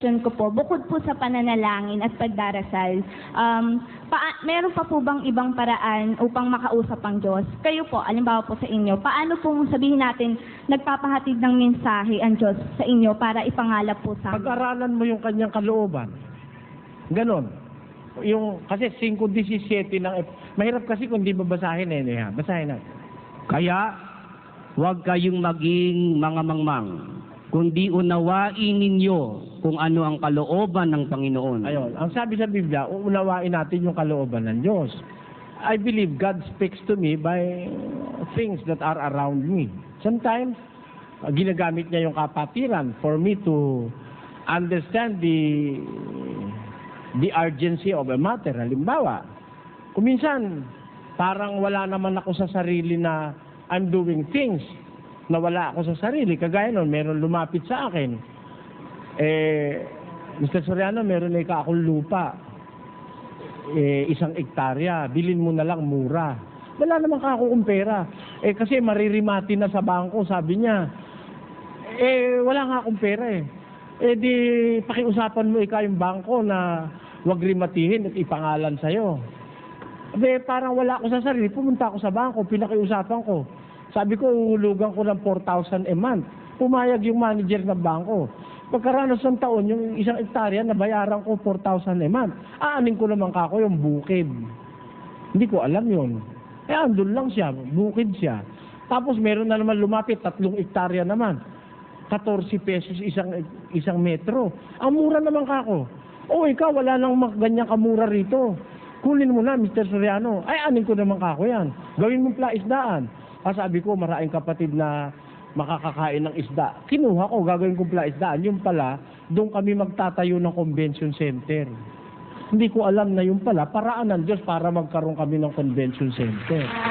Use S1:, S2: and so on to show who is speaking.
S1: Question ko po, bukod po sa pananalangin at pagdarasal, um, paa- meron pa po bang ibang paraan upang makausap ang Diyos? Kayo po, alimbawa po sa inyo, paano po sabihin natin nagpapahatid ng mensahe ang Diyos sa inyo para ipangalap po sa amin?
S2: Pag-aralan mo yung kanyang kalooban. Ganon. Yung, kasi 5.17 ng, mahirap kasi kung di babasahin eh. eh, ha? Basahin natin.
S3: Kaya, huwag kayong maging mga mangmang, kundi unawain ninyo kung ano ang kalooban ng Panginoon.
S2: Ayun. Ang sabi sa Biblia, uunawain natin yung kalooban ng Diyos. I believe God speaks to me by things that are around me. Sometimes, ginagamit niya yung kapatiran for me to understand the the urgency of a matter. Halimbawa, kuminsan, parang wala naman ako sa sarili na I'm doing things na wala ako sa sarili. Kagaya nun, meron lumapit sa akin. Eh, Mr. Soriano, meron na akong lupa. Eh, isang ektarya. Bilin mo na lang mura. Wala naman ka pera. Eh, kasi maririmati na sa bangko, sabi niya. Eh, wala nga akong pera eh. Eh, di, pakiusapan mo ika yung bangko na wag rimatihin at ipangalan sa'yo. Abe, parang wala ako sa sarili. Pumunta ako sa bangko, pinakiusapan ko. Sabi ko, uhulugan ko ng 4,000 a month. Pumayag yung manager ng bangko. Pagkaranas ng taon, yung isang ektarya, nabayaran ko 4,000 a month. Aanin ko naman kako yung bukid. Hindi ko alam yun. Eh, andun lang siya, bukid siya. Tapos meron na naman lumapit, tatlong ektarya naman. 14 pesos isang isang metro. Ang mura naman kako. O ikaw, wala nang ganyan kamura rito. Kunin mo na, Mr. Soriano. Ay, anin ko naman kako yan. Gawin mo plaisdaan. Ah, sabi ko, maraming kapatid na makakakain ng isda. Kinuha ko, gagawin ko plaisdaan. Yung pala, doon kami magtatayo ng convention center. Hindi ko alam na yung pala, paraan ng Diyos para magkaroon kami ng convention center.